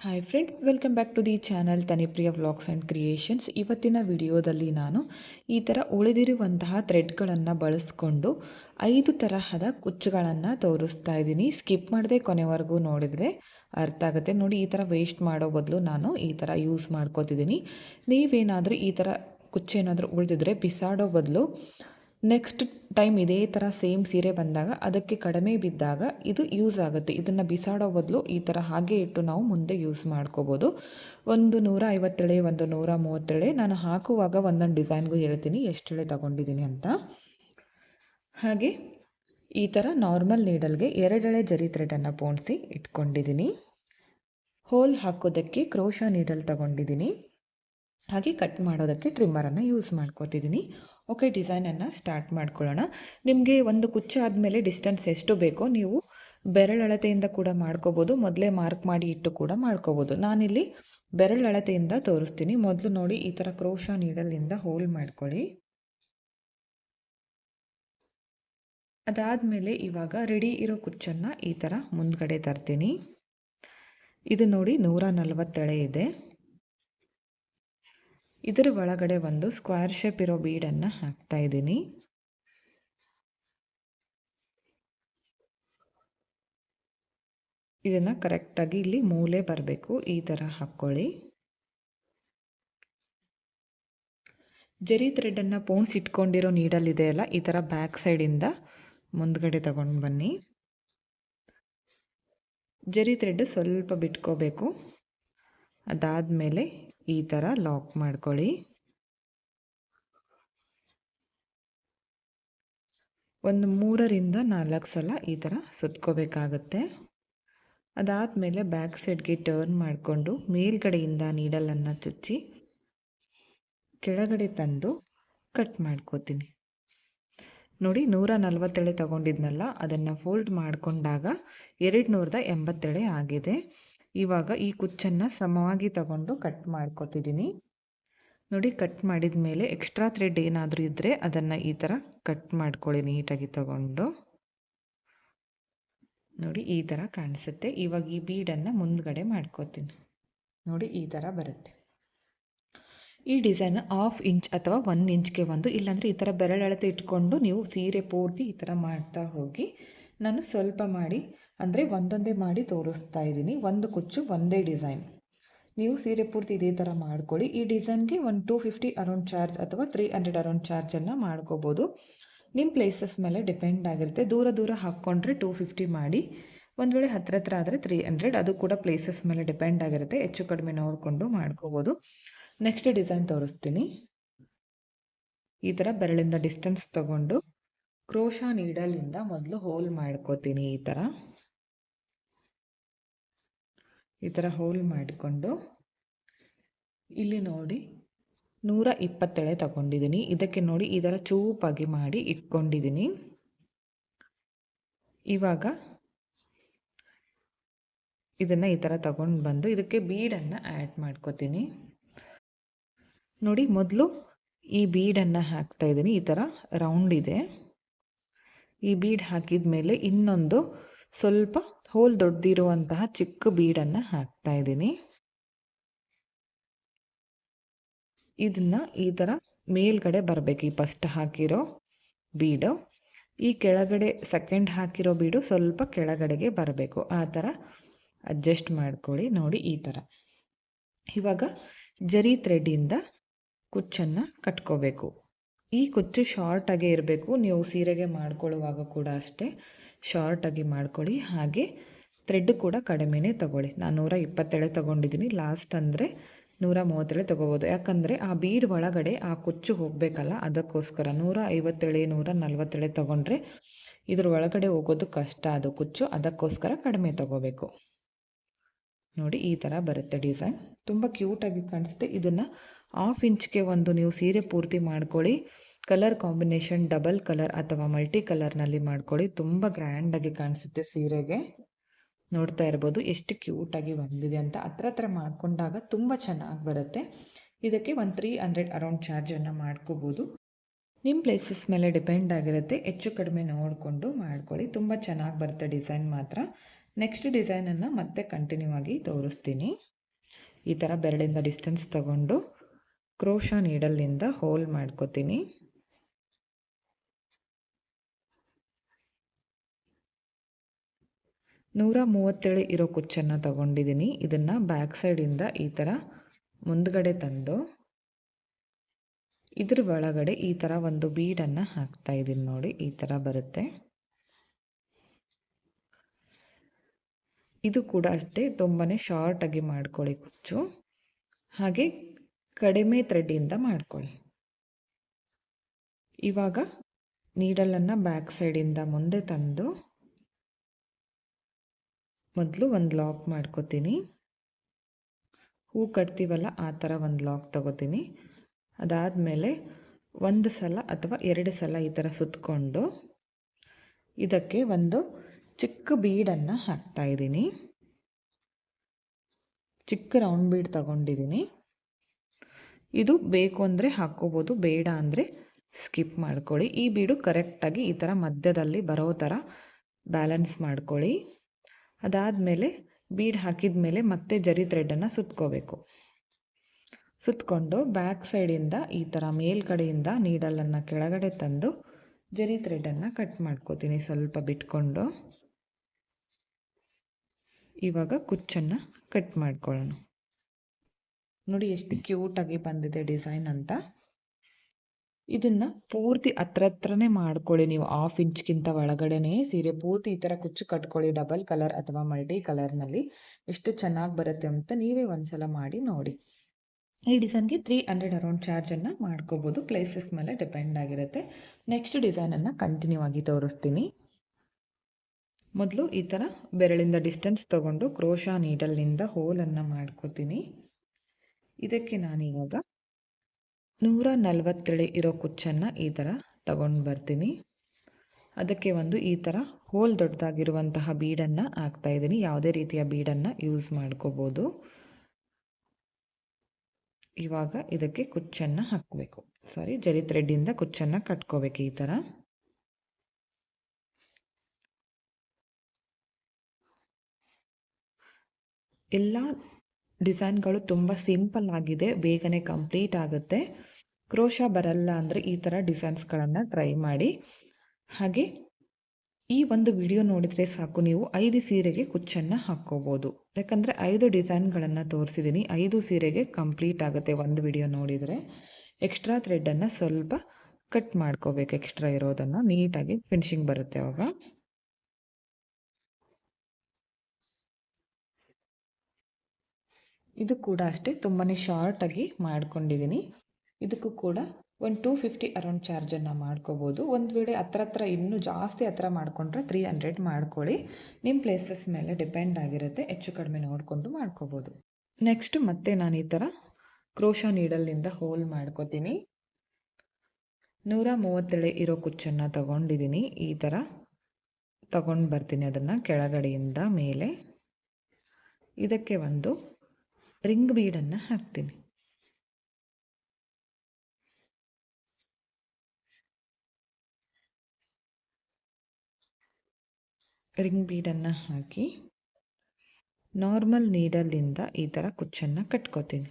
Hi friends welcome back to the channel Tanipriya vlogs and creations ಇವತ್ತಿನ ವಿಡಿಯೋದಲ್ಲಿ ನಾನು ಈ ಥರ ಉಳಿದಿರುವಂತಹ ಥ್ರೆಡ್ಗಳನ್ನು ಬಳಸ್ಕೊಂಡು ಐದು ತರಹದ ಕುಚ್ಚುಗಳನ್ನು ತೋರಿಸ್ತಾ ಇದ್ದೀನಿ. ಸ್ಕಿಪ್ ಮಾಡದೆ ಕೊನೆವರೆಗೂ ನೋಡಿದರೆ ಅರ್ಥ ಆಗುತ್ತೆ. ನೋಡಿ, ಈ ಥರ ವೇಸ್ಟ್ ಮಾಡೋ ಬದಲು ನಾನು ಈ ಥರ ಯೂಸ್ ಮಾಡ್ಕೋತಿದ್ದೀನಿ. ನೀವೇನಾದರೂ ಈ ಥರ ಕುಚ್ಚೇನಾದರೂ ಉಳಿದಿದ್ರೆ ಬಿಸಾಡೋ ಬದಲು ನೆಕ್ಸ್ಟ್ ಟೈಮ್ ಇದೇ ಥರ ಸೇಮ್ ಸೀರೆ ಬಂದಾಗ ಅದಕ್ಕೆ ಕಡಿಮೆ ಬಿದ್ದಾಗ ಇದು ಯೂಸ್ ಆಗುತ್ತೆ. ಇದನ್ನು ಬಿಸಾಡೋ ಬದಲು ಈ ಥರ ಹಾಗೆ ಇಟ್ಟು ನಾವು ಮುಂದೆ ಯೂಸ್ ಮಾಡ್ಕೋಬೋದು. ಒಂದು ನೂರ ಐವತ್ತೇಳೆ, ಒಂದು ನೂರ ಮೂವತ್ತೇಳೆ ನಾನು ಹಾಕುವಾಗ ಒಂದೊಂದು ಡಿಸೈನ್ಗೂ ಹೇಳ್ತೀನಿ ಎಷ್ಟೇಳೆ ತಗೊಂಡಿದ್ದೀನಿ ಅಂತ. ಹಾಗೆ ಈ ಥರ ನಾರ್ಮಲ್ ನೀಡಲ್ಗೆ ಎರಡೆಳೆ ಜರಿ ಥ್ರೆಡನ್ನು ಪೋಣಿಸಿ ಇಟ್ಕೊಂಡಿದ್ದೀನಿ. ಹೋಲ್ ಹಾಕೋದಕ್ಕೆ ಕ್ರೋಶ ನೀಡಲ್ ತಗೊಂಡಿದ್ದೀನಿ. ಹಾಗೆ ಕಟ್ ಮಾಡೋದಕ್ಕೆ ಟ್ರಿಮ್ಮರನ್ನು ಯೂಸ್ ಮಾಡ್ಕೋತಿದ್ದೀನಿ. ಓಕೆ ಡಿಸೈನನ್ನು ಸ್ಟಾರ್ಟ್ ಮಾಡ್ಕೊಳ್ಳೋಣ. ನಿಮಗೆ ಒಂದು ಕುಚ್ಚ ಆದಮೇಲೆ ಡಿಸ್ಟೆನ್ಸ್ ಎಷ್ಟು ಬೇಕೋ ನೀವು ಬೆರಳಳತೆಯಿಂದ ಕೂಡ ಮಾಡ್ಕೋಬೋದು. ಮೊದಲೇ ಮಾರ್ಕ್ ಮಾಡಿ ಇಟ್ಟು ಕೂಡ ಮಾಡ್ಕೋಬೋದು. ನಾನಿಲ್ಲಿ ಬೆರಳಳತೆಯಿಂದ ತೋರಿಸ್ತೀನಿ. ಮೊದಲು ನೋಡಿ ಈ ಥರ ಕ್ರೋಶ ನೀಡಲಿಂದ ಹೋಲ್ ಮಾಡ್ಕೊಳ್ಳಿ. ಅದಾದಮೇಲೆ ಇವಾಗ ರೆಡಿ ಇರೋ ಕುಚ್ಚನ್ನು ಈ ಥರ ಮುಂದ್ಗಡೆ ತರ್ತೀನಿ. ಇದು ನೋಡಿ ನೂರ ನಲವತ್ತೆಳೆ ಇದೆ. ಇದರ ಒಳಗಡೆ ಒಂದು ಸ್ಕ್ವೇರ್ ಶೇಪ್ ಇರೋ ಬೀಡನ್ನು ಹಾಕ್ತಾ ಇದ್ದೀನಿ. ಇದನ್ನು ಕರೆಕ್ಟಾಗಿ ಇಲ್ಲಿ ಮೂಲೆ ಬರಬೇಕು, ಈ ಥರ ಹಾಕ್ಕೊಳ್ಳಿ ಜರಿ ಥ್ರೆಡನ್ನು ಪೋನ್ಸ್ ಇಟ್ಕೊಂಡಿರೋ ನೀಡಲ್ಲಿದೆ ಇದೆಯಲ್ಲ ಈ ಥರ ಬ್ಯಾಕ್ ಸೈಡಿಂದ ಮುಂದ್ಗಡೆ ತಗೊಂಡು ಬನ್ನಿ. ಜರಿ ಥ್ರೆಡ್ ಸ್ವಲ್ಪ ಬಿಟ್ಕೋಬೇಕು. ಅದಾದಮೇಲೆ ಈ ಥರ ಲಾಕ್ ಮಾಡ್ಕೊಳ್ಳಿ. ಒಂದು ಮೂರರಿಂದ ನಾಲ್ಕು ಸಲ ಈ ಥರ ಸುತ್ಕೋಬೇಕಾಗತ್ತೆ. ಅದಾದಮೇಲೆ ಬ್ಯಾಕ್ ಸೈಡ್ಗೆ ಟರ್ನ್ ಮಾಡಿಕೊಂಡು ಮೇಲ್ಗಡೆಯಿಂದ ನೀಡಲನ್ನು ಚುಚ್ಚಿ ಕೆಳಗಡೆ ತಂದು ಕಟ್ ಮಾಡ್ಕೋತೀನಿ. ನೋಡಿ ನೂರ ನಲ್ವತ್ತೆಳೆ ತೊಗೊಂಡಿದ್ನಲ್ಲ, ಅದನ್ನು ಫೋಲ್ಡ್ ಮಾಡಿಕೊಂಡಾಗ ಎರಡು ನೂರದ ಎಂಬತ್ತೆಳೆ ಆಗಿದೆ. ಇವಾಗ ಈ ಕುಚ್ಚನ್ನು ಸಮವಾಗಿ ತಗೊಂಡು ಕಟ್ ಮಾಡ್ಕೊತಿದ್ದೀನಿ ನೋಡಿ ಕಟ್ ಮಾಡಿದ ಮೇಲೆ ಎಕ್ಸ್ಟ್ರಾ ಥ್ರೆಡ್ ಏನಾದರೂ ಇದ್ದರೆ ಅದನ್ನು ಈ ಥರ ಕಟ್ ಮಾಡ್ಕೊಳ್ಳಿ ನೀಟಾಗಿ ತಗೊಂಡು. ನೋಡಿ, ಈ ಥರ ಕಾಣಿಸುತ್ತೆ. ಇವಾಗ ಈ ಬೀಡನ್ನು ಮುಂದ್ಗಡೆ ಮಾಡ್ಕೋತೀನಿ. ನೋಡಿ, ಈ ಥರ ಬರುತ್ತೆ. ಈ ಡಿಸೈನ್ ಹಾಫ್ ಇಂಚ್ ಅಥವಾ ಒನ್ ಇಂಚ್ಗೆ ಒಂದು, ಇಲ್ಲಾಂದರೆ ಈ ಥರ ಬೆರಳಳತೆ ಇಟ್ಕೊಂಡು ನೀವು ಸೀರೆ ಪೂರ್ತಿ ಈ ಥರ ಮಾಡ್ತಾ ಹೋಗಿ ನಾನು ಸ್ವಲ್ಪ ಮಾಡಿ, ಅಂದರೆ ಒಂದೊಂದೇ ಮಾಡಿ ತೋರಿಸ್ತಾ ಇದ್ದೀನಿ. ಒಂದು ಕುಚ್ಚು, ಒಂದೇ ಡಿಸೈನ್. ನೀವು ಸೀರೆ ಪೂರ್ತಿ ಇದೇ ಥರ ಮಾಡ್ಕೊಳ್ಳಿ. ಈ ಡಿಸೈನ್ಗೆ ಒಂದು ಟೂ ಫಿಫ್ಟಿ ಅರೌಂಡ್ ಚಾರ್ಜ್ ಅಥವಾ ತ್ರೀ ಹಂಡ್ರೆಡ್ ಅರೌಂಡ್ ಚಾರ್ಜನ್ನು ಮಾಡ್ಕೋಬೋದು. ನಿಮ್ಮ ಪ್ಲೇಸಸ್ ಮೇಲೆ ಡಿಪೆಂಡ್ ಆಗಿರುತ್ತೆ. ದೂರ ದೂರ ಹಾಕ್ಕೊಂಡ್ರೆ ಟೂ ಫಿಫ್ಟಿ ಮಾಡಿ. ಒಂದು ವೇಳೆ ಹತ್ರ ಹತ್ರ ಆದರೆ ತ್ರೀ ಹಂಡ್ರೆಡ್, ಅದು ಕೂಡ ಪ್ಲೇಸಸ್ ಮೇಲೆ ಡಿಪೆಂಡ್ ಆಗಿರುತ್ತೆ. ಹೆಚ್ಚು ಕಡಿಮೆ ನೋಡಿಕೊಂಡು ಮಾಡ್ಕೋಬೋದು. ನೆಕ್ಸ್ಟ್ ಡಿಸೈನ್ ತೋರಿಸ್ತೀನಿ. ಈ ಥರ ಬೆರಳಿಂದ ಡಿಸ್ಟೆನ್ಸ್ ತಗೊಂಡು ಕ್ರೋಶ ನೀಡಲಿಂದ ಮೊದಲು ಹೋಲ್ ಮಾಡ್ಕೋತೀನಿ ಈ ಥರ ಈ ಥರ ಹೋಲ್ ಮಾಡಿಕೊಂಡು ಇಲ್ಲಿ ನೋಡಿ ನೂರ ಇಪ್ಪತ್ತೆಳೆ ತಗೊಂಡಿದ್ದೀನಿ ಇದಕ್ಕೆ ನೋಡಿ ಈ ಥರ ಚೂಪಾಗಿ ಮಾಡಿ ಇಟ್ಕೊಂಡಿದ್ದೀನಿ ಇವಾಗ ಇದನ್ನು ಈ ಥರ ತಗೊಂಡು ಬಂದು ಇದಕ್ಕೆ ಬೀಡನ್ನು ಆ್ಯಡ್ ಮಾಡ್ಕೋತೀನಿ. ನೋಡಿ ಮೊದಲು ಈ ಬೀಡನ್ನು ಹಾಕ್ತಾ ಇದ್ದೀನಿ ಈ ಥರ ರೌಂಡ್ ಇದೆ. ಈ ಬೀಡ್ ಹಾಕಿದ ಮೇಲೆ ಇನ್ನೊಂದು ಸ್ವಲ್ಪ ಹೋಲ್ ದೊಡ್ಡದಿರುವಂತಹ ಚಿಕ್ಕ ಬೀಡನ್ನು ಹಾಕ್ತಾ ಇದ್ದೀನಿ. ಇದನ್ನು ಈ ಥರ ಮೇಲ್ಗಡೆ ಬರಬೇಕು, ಈ ಫಸ್ಟ್ ಹಾಕಿರೋ ಬೀಡು. ಈ ಕೆಳಗಡೆ ಸೆಕೆಂಡ್ ಹಾಕಿರೋ ಬೀಡು ಸ್ವಲ್ಪ ಕೆಳಗಡೆಗೆ ಬರಬೇಕು. ಆ ಥರ ಅಡ್ಜಸ್ಟ್ ಮಾಡ್ಕೊಳ್ಳಿ, ನೋಡಿ ಈ ಥರ ಇವಾಗ ಜರಿ ಥ್ರೆಡ್ಡಿಂದ ಕುಚ್ಚನ್ನು ಕಟ್ಕೋಬೇಕು. ಈ ಕುಚ್ಚು ಶಾರ್ಟಾಗೇ ಇರಬೇಕು. ನೀವು ಸೀರೆಗೆ ಮಾಡ್ಕೊಳ್ಳುವಾಗ ಕೂಡ ಅಷ್ಟೇ ಶಾರ್ಟಾಗಿ ಮಾಡ್ಕೊಳ್ಳಿ. ಹಾಗೆ ಥ್ರೆಡ್ ಕೂಡ ಕಡಿಮೆನೇ ತೊಗೊಳ್ಳಿ. ನಾನು ನೂರ ಇಪ್ಪತ್ತೇಳೆ ತೊಗೊಂಡಿದ್ದೀನಿ ಲಾಸ್ಟ್ ಅಂದರೆ ನೂರ ಮೂವತ್ತೇಳೆ ತೊಗೋಬೋದು. ಯಾಕಂದರೆ ಆ ಬೀಡ್ ಒಳಗಡೆ ಆ ಕುಚ್ಚು ಹೋಗಬೇಕಲ್ಲ, ಅದಕ್ಕೋಸ್ಕರ ನೂರ ಐವತ್ತೇಳೆ, ನೂರ ನಲ್ವತ್ತೇಳೆ ತೊಗೊಂಡ್ರೆ ಇದ್ರ ಒಳಗಡೆ ಹೋಗೋದು ಕಷ್ಟ. ಅದು ಕುಚ್ಚು ಅದಕ್ಕೋಸ್ಕರ ಕಡಿಮೆ ತೊಗೋಬೇಕು. ನೋಡಿ, ಈ ಥರ ಬರುತ್ತೆ ಡಿಸೈನ್. ತುಂಬ ಕ್ಯೂಟಾಗಿ ಕಾಣಿಸುತ್ತೆ. ಇದನ್ನು ಹಾಫ್ ಇಂಚ್ಗೆ ಒಂದು ನೀವು ಸೀರೆ ಪೂರ್ತಿ ಮಾಡ್ಕೊಳ್ಳಿ. ಕಲರ್ ಕಾಂಬಿನೇಷನ್ ಡಬಲ್ ಕಲರ್ ಅಥವಾ ಮಲ್ಟಿ ಕಲರ್ನಲ್ಲಿ ಮಾಡ್ಕೊಳ್ಳಿ. ತುಂಬ ಗ್ರ್ಯಾಂಡಾಗಿ ಕಾಣಿಸುತ್ತೆ ಸೀರೆಗೆ. ನೋಡ್ತಾ ಇರ್ಬೋದು, ಎಷ್ಟು ಕ್ಯೂಟಾಗಿ ಬಂದಿದೆ ಅಂತ. ಹತ್ರ ಹತ್ರ ಮಾಡಿಕೊಂಡಾಗ ತುಂಬ ಚೆನ್ನಾಗಿ ಬರುತ್ತೆ. ಇದಕ್ಕೆ ಒಂದು ತ್ರೀ ಹಂಡ್ರೆಡ್ ಅರೌಂಡ್ ಚಾರ್ಜನ್ನು ಮಾಡ್ಕೋಬೋದು. ನಿಮ್ಮ ಪ್ಲೇಸಸ್ ಮೇಲೆ ಡಿಪೆಂಡ್ ಆಗಿರುತ್ತೆ. ಹೆಚ್ಚು ಕಡಿಮೆ ನೋಡಿಕೊಂಡು ಮಾಡ್ಕೊಳ್ಳಿ. ತುಂಬ ಚೆನ್ನಾಗಿ ಬರುತ್ತೆ ಡಿಸೈನ್ ಮಾತ್ರ. ನೆಕ್ಸ್ಟ್ ಡಿಸೈನನ್ನು ಮತ್ತೆ ಕಂಟಿನ್ಯೂ ಆಗಿ ತೋರಿಸ್ತೀನಿ. ಈ ಥರ ಬೆರಳಿಂದ ಡಿಸ್ಟೆನ್ಸ್ ತಗೊಂಡು ಕ್ರೋಶ ನೀಡಲ್ಲಿಂದ ಹೋಲ್ ಮಾಡ್ಕೋತೀನಿ. ನೂರ ಮೂವತ್ತೇಳು ಇರೋ ಕುಚ್ಚನ್ನು ತಗೊಂಡಿದ್ದೀನಿ ಇದನ್ನು ಬ್ಯಾಕ್ ಸೈಡಿಂದ ಈ ಥರ ಮುಂದ್ಗಡೆ ತಂದು, ಇದ್ರ ಒಳಗಡೆ ಈ ಥರ ಒಂದು ಬೀಡನ್ನು ಹಾಕ್ತಾ ಇದ್ದೀನಿ ನೋಡಿ, ಈ ಥರ ಬರುತ್ತೆ. ಇದು ಕೂಡ ಅಷ್ಟೇ ತುಂಬಾ ಶಾರ್ಟಾಗಿ ಮಾಡ್ಕೊಳ್ಳಿ ಕುಚ್ಚು. ಹಾಗೆ ಕಡಿಮೆ ಥ್ರೆಡ್ಡಿಂದ ಮಾಡ್ಕೊಳ್ಳಿ. ಇವಾಗ ನೀಡಲನ್ನು ಬ್ಯಾಕ್ ಸೈಡಿಂದ ಮುಂದೆ ತಂದು ಮೊದಲು ಒಂದು ಲಾಕ್ ಮಾಡ್ಕೋತೀನಿ. ಹೂ ಕಟ್ತೀವಲ್ಲ ಆ ಥರ ಒಂದು ಲಾಕ್ ತಗೋತೀನಿ. ಅದಾದಮೇಲೆ ಒಂದು ಸಲ ಅಥವಾ ಎರಡು ಸಲ ಈ ಥರ ಸುತ್ತಕೊಂಡು ಇದಕ್ಕೆ ಒಂದು ಚಿಕ್ಕ ಬೀಡನ್ನು ಹಾಕ್ತಾಯಿದ್ದೀನಿ ಚಿಕ್ಕ ರೌಂಡ್ ಬೀಡ್ ತಗೊಂಡಿದ್ದೀನಿ. ಇದು ಬೇಕು ಅಂದರೆ ಹಾಕ್ಕೋಬೋದು, ಬೇಡ ಅಂದರೆ ಸ್ಕಿಪ್ ಮಾಡ್ಕೊಳ್ಳಿ. ಈ ಬೀಡು ಕರೆಕ್ಟಾಗಿ ಈ ಥರ ಮಧ್ಯದಲ್ಲಿ ಬರೋ ಥರ ಬ್ಯಾಲೆನ್ಸ್ ಮಾಡ್ಕೊಳ್ಳಿ. ಅದಾದಮೇಲೆ ಬೀಡ್ ಹಾಕಿದ ಮೇಲೆ ಮತ್ತೆ ಜರಿ ಥ್ರೆಡನ್ನು ಸುತ್ಕೋಬೇಕು. ಸುತ್ತಕೊಂಡು ಬ್ಯಾಕ್ ಸೈಡಿಂದ ಈ ಥರ ಮೇಲ್ಗಡೆಯಿಂದ ನೀಡಲನ್ನು ಕೆಳಗಡೆ ತಂದು ಜರಿ ಥ್ರೆಡನ್ನು ಕಟ್ ಮಾಡ್ಕೋತೀನಿ ಸ್ವಲ್ಪ ಬಿಟ್ಕೊಂಡು. ಇವಾಗ ಕುಚ್ಚನ್ನು ಕಟ್ ಮಾಡ್ಕೊಳ್ಳೋಣ. ನೋಡಿ ಎಷ್ಟು ಕ್ಯೂಟಾಗಿ ಬಂದಿದೆ ಡಿಸೈನ್ ಅಂತ. ಇದನ್ನು ಪೂರ್ತಿ ಹತ್ರ ಹತ್ರನೇ ಮಾಡ್ಕೊಳ್ಳಿ ನೀವು ಹಾಫ್ ಇಂಚ್ಗಿಂತ ಒಳಗಡೆನೇ. ಸೀರೆ ಪೂರ್ತಿ ಈ ಥರ ಕುಚ್ಚು ಕಟ್ಕೊಳ್ಳಿ ಡಬಲ್ ಕಲರ್ ಅಥವಾ ಮಲ್ಟಿ ಕಲರ್ನಲ್ಲಿ ಎಷ್ಟು ಚೆನ್ನಾಗಿ ಬರುತ್ತೆ ಅಂತ ನೀವೇ ಒಂದ್ಸಲ ಮಾಡಿ ನೋಡಿ. ಈ ಡಿಸೈನ್ಗೆ ತ್ರೀ ಹಂಡ್ರೆಡ್ ಅರೌಂಡ್ ಚಾರ್ಜನ್ನು ಮಾಡ್ಕೋಬೋದು. ಪ್ಲೇಸಸ್ ಮೇಲೆ ಡಿಪೆಂಡ್ ಆಗಿರುತ್ತೆ. ನೆಕ್ಸ್ಟ್ ಡಿಸೈನನ್ನು ಕಂಟಿನ್ಯೂ ಆಗಿ ತೋರಿಸ್ತೀನಿ. ಮೊದಲು ಈ ಥರ ಬೆರಳಿಂದ ಡಿಸ್ಟೆನ್ಸ್ ತೊಗೊಂಡು ನಿಂದ ನೀಡಲ್ನಿಂದ ಹೋಲನ್ನು ಮಾಡ್ಕೋತೀನಿ. ಇದಕ್ಕೆ ನಾನಿವಾಗ ನೂರ ನಲವತ್ತೇಳು ಇರೋ ಕುಚ್ಚನ್ನು ಈ ಥರ ತಗೊಂಡು ಬರ್ತೀನಿ. ಅದಕ್ಕೆ ಒಂದು ಈ ಥರ ಹೋಲ್ ದೊಡ್ಡದಾಗಿರುವಂತಹ ಬೀಡನ್ನು ಹಾಕ್ತಾ ಇದ್ದೀನಿ. ಯಾವುದೇ ರೀತಿಯ ಬೀಡನ್ನು ಯೂಸ್ ಮಾಡ್ಕೋಬೋದು. ಇವಾಗ ಇದಕ್ಕೆ ಕುಚ್ಚನ್ನು ಹಾಕಬೇಕು. ಸಾರಿ, ಜರಿ ಥ್ರೆಡ್ಡಿಂದ ಕುಚ್ಚನ್ನು ಕಟ್ಕೋಬೇಕು ಈ ಥರ. ಎಲ್ಲ ಡಿಸೈನ್ಗಳು ತುಂಬ ಸಿಂಪಲ್ ಆಗಿದೆ, ಬೇಗನೆ ಕಂಪ್ಲೀಟ್ ಆಗುತ್ತೆ. ಕ್ರೋಶ ಬರಲ್ಲ ಅಂದರೆ ಈ ಥರ ಡಿಸೈನ್ಸ್ಗಳನ್ನು ಟ್ರೈ ಮಾಡಿ. ಹಾಗೆ ಈ ಒಂದು ವಿಡಿಯೋ ನೋಡಿದರೆ ಸಾಕು, ನೀವು ಐದು ಸೀರೆಗೆ ಕುಚ್ಚನ್ನು ಹಾಕ್ಕೋಬೋದು. ಯಾಕಂದರೆ ಐದು ಡಿಸೈನ್ಗಳನ್ನು ತೋರಿಸಿದ್ದೀನಿ ಐದು ಸೀರೆಗೆ ಕಂಪ್ಲೀಟ್ ಆಗುತ್ತೆ ಒಂದು ವಿಡಿಯೋ ನೋಡಿದರೆ. ಎಕ್ಸ್ಟ್ರಾ ಥ್ರೆಡ್ಡನ್ನು ಸ್ವಲ್ಪ ಕಟ್ ಮಾಡ್ಕೋಬೇಕು, ಎಕ್ಸ್ಟ್ರಾ ಇರೋದನ್ನು ನೀಟಾಗಿ ಫಿನಿಶಿಂಗ್ ಬರುತ್ತೆ ಅವಾಗ. ಇದು ಕೂಡ ಅಷ್ಟೇ ತುಂಬಾ ಶಾರ್ಟಾಗಿ ಮಾಡ್ಕೊಂಡಿದ್ದೀನಿ ಇದಕ್ಕೂ ಕೂಡ ಒಂದು ಟೂ ಫಿಫ್ಟಿ ಅರೌಂಡ್ ಚಾರ್ಜನ್ನು ಮಾಡ್ಕೋಬೋದು. ಒಂದು ವೇಳೆ ಹತ್ರ ಹತ್ರ ಇನ್ನೂ ಜಾಸ್ತಿ ಹತ್ರ ಮಾಡಿಕೊಂಡ್ರೆ ತ್ರೀ ಹಂಡ್ರೆಡ್ ಮಾಡ್ಕೊಳ್ಳಿ. ನಿಮ್ಮ ಪ್ಲೇಸಸ್ ಮೇಲೆ ಡಿಪೆಂಡ್ ಆಗಿರುತ್ತೆ, ಹೆಚ್ಚು ಕಡಿಮೆ ನೋಡಿಕೊಂಡು ಮಾಡ್ಕೋಬೋದು. ನೆಕ್ಸ್ಟ್ ಮತ್ತೆ ನಾನು ಈ ಥರ ಕ್ರೋಶ ನೀಡಲ್ನಿಂದ ಹೋಲ್ ಮಾಡ್ಕೋತೀನಿ. ನೂರ ಮೂವತ್ತೇಳೆ ಇರೋ ಕುಚ್ಚನ್ನು ತಗೊಂಡಿದ್ದೀನಿ ಈ ಥರ ತಗೊಂಡು ಬರ್ತೀನಿ ಅದನ್ನು ಕೆಳಗಡೆಯಿಂದ ಮೇಲೆ. ಇದಕ್ಕೆ ಒಂದು ರಿಂಗ್ ಬೀಡನ್ನು ಹಾಕ್ತೀನಿ. ರಿಂಗ್ ಬೀಡನ್ನು ಹಾಕಿ ನಾರ್ಮಲ್ ನೀಡಲ್ಲಿಂದ ಈ ಥರ ಕುಚ್ಚನ್ನು ಕಟ್ಕೋತೀನಿ.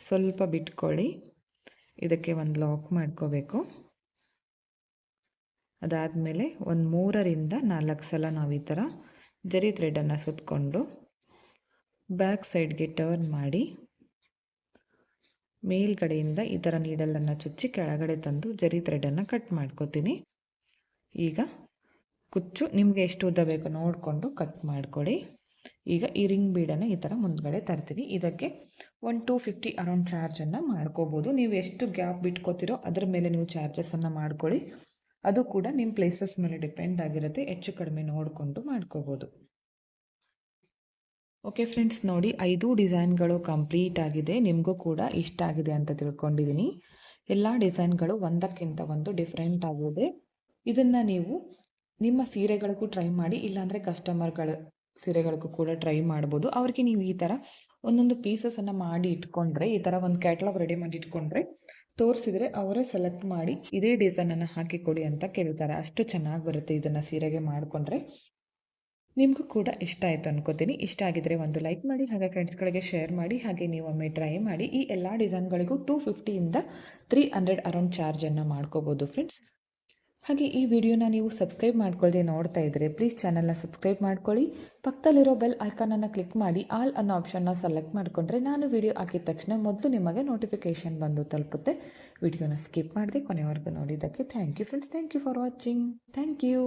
ಸ್ವಲ್ಪ ಬಿಟ್ಕೊಳ್ಳಿ ಇದಕ್ಕೆ ಒಂದು ಲಾಕ್ ಮಾಡ್ಕೋಬೇಕು. ಅದಾದಮೇಲೆ ಒಂದು ಮೂರರಿಂದ ನಾಲ್ಕು ಸಲ ನಾವು ಈ ಥರ ಜರಿ ಥ್ರೆಡನ್ನು ಸುತ್ತಕೊಂಡು ಬ್ಯಾಕ್ ಸೈಡ್ಗೆ ಟರ್ನ್ ಮಾಡಿ ಮೇಲ್ಗಡೆಯಿಂದ ಈ ಥರ ನೀಡಲನ್ನು ಚುಚ್ಚಿ ಕೆಳಗಡೆ ತಂದು ಜರಿ ಥ್ರೆಡನ್ನು ಕಟ್ ಮಾಡ್ಕೋತೀನಿ. ಈಗ ಕುಚ್ಚು, ನಿಮಗೆ ಎಷ್ಟು ಉದ್ದ ಬೇಕು ನೋಡಿಕೊಂಡು ಕಟ್ ಮಾಡ್ಕೊಳ್ಳಿ ಈಗ ಈ ರಿಂಗ್ ಬೀಡನ್ನು ಈ ಥರ ಮುಂದ್ಗಡೆ ತರ್ತೀನಿ. ಇದಕ್ಕೆ ಒನ್ ಟು ಫಿಫ್ಟಿ ಅರೌಂಡ್ ಚಾರ್ಜನ್ನು ಮಾಡ್ಕೋಬೋದು. ನೀವು ಎಷ್ಟು ಗ್ಯಾಪ್ ಬಿಟ್ಕೋತಿರೋ ಅದ್ರ ಮೇಲೆ ನೀವು ಚಾರ್ಜಸನ್ನು ಮಾಡ್ಕೊಳ್ಳಿ ಅದು ಕೂಡ ನಿಮ್ಮ ಪ್ಲೇಸಸ್ ಮೇಲೆ ಡಿಪೆಂಡ್ ಆಗಿರುತ್ತೆ. ಹೆಚ್ಚು ಕಡಿಮೆ ನೋಡಿಕೊಂಡು ಮಾಡ್ಕೋಬೋದು. ಓಕೆ ಫ್ರೆಂಡ್ಸ್ ನೋಡಿ, ಐದು ಡಿಸೈನ್ಗಳು ಕಂಪ್ಲೀಟ್ ಆಗಿದೆ. ನಿಮಗೂ ಕೂಡ ಇಷ್ಟ ಆಗಿದೆ ಅಂತ ತಿಳ್ಕೊಂಡಿದ್ದೀನಿ. ಎಲ್ಲ ಡಿಸೈನ್ಗಳು ಒಂದಕ್ಕಿಂತ ಒಂದು ಡಿಫ್ರೆಂಟ್ ಆಗಿದೆ. ಇದನ್ನು ನೀವು ನಿಮ್ಮ ಸೀರೆಗಳಿಗೂ ಟ್ರೈ ಮಾಡಿ, ಇಲ್ಲಾಂದರೆ ಕಸ್ಟಮರ್ಗಳ ಸೀರೆಗಳಿಗೂ ಕೂಡ ಟ್ರೈ ಮಾಡ್ಬೋದು. ಅವ್ರಿಗೆ ನೀವು ಈ ಥರ ಒಂದೊಂದು ಪೀಸಸನ್ನು ಮಾಡಿ ಇಟ್ಕೊಂಡ್ರೆ, ಈ ಥರ ಒಂದು ಕ್ಯಾಟ್ಲಾಗ್ ರೆಡಿ ಮಾಡಿ ಇಟ್ಕೊಂಡ್ರೆ, ತೋರಿಸಿದ್ರೆ ಅವರೇ ಸೆಲೆಕ್ಟ್ ಮಾಡಿ, ಇದೇ ಡಿಸೈನನ್ನು ಹಾಕಿಕೊಡಿ ಅಂತ ಕೇಳ್ತಾರೆ. ಅಷ್ಟು ಚೆನ್ನಾಗಿ ಬರುತ್ತೆ ಇದನ್ನು ಸೀರೆಗೆ ಮಾಡಿಕೊಂಡ್ರೆ. ನಿಮಗೂ ಕೂಡ ಇಷ್ಟ ಆಯಿತು ಅನ್ಕೋತೀನಿ. ಇಷ್ಟ ಆಗಿದ್ರೆ ಒಂದು ಲೈಕ್ ಮಾಡಿ, ಹಾಗೆ ಫ್ರೆಂಡ್ಸ್ಗಳಿಗೆ ಶೇರ್ ಮಾಡಿ, ಹಾಗೆ ನೀವು ಒಮ್ಮೆ ಟ್ರೈ ಮಾಡಿ. ಈ ಎಲ್ಲ ಡಿಸೈನ್ಗಳಿಗೂ ಟೂ ಫಿಫ್ಟಿಯಿಂದ ತ್ರೀ ಹಂಡ್ರೆಡ್ ಅರೌಂಡ್ ಚಾರ್ಜನ್ನು ಮಾಡ್ಕೋಬೋದು ಫ್ರೆಂಡ್ಸ್ ಹಾಗೆ ಈ ವಿಡಿಯೋನ ನೀವು ಸಬ್ಸ್ಕ್ರೈಬ್ ಮಾಡ್ಕೊಳ್ಳದೆ ನೋಡ್ತಾ ಇದ್ದರೆ ಪ್ಲೀಸ್ ಚಾನಲ್ನ ಸಬ್ಸ್ಕ್ರೈಬ್ ಮಾಡ್ಕೊಳ್ಳಿ. ಪಕ್ಕದಲ್ಲಿರೋ ಬೆಲ್ ಐಕಾನನ್ನು ಕ್ಲಿಕ್ ಮಾಡಿ ಆಲ್ ಅನ್ನೋ ಆಪ್ಷನ್ನ ಸೆಲೆಕ್ಟ್ ಮಾಡಿಕೊಂಡ್ರೆ ನಾನು ವಿಡಿಯೋ ಹಾಕಿದ ತಕ್ಷಣ ಮೊದಲು ನಿಮಗೆ ನೋಟಿಫಿಕೇಷನ್ ಬಂದು ತಲುಪುತ್ತೆ. ವಿಡಿಯೋನ ಸ್ಕಿಪ್ ಮಾಡಿದೆ ಕೊನೆವರೆಗೂ ನೋಡಿದ್ದಕ್ಕೆ thank you friends thank you for watching thank you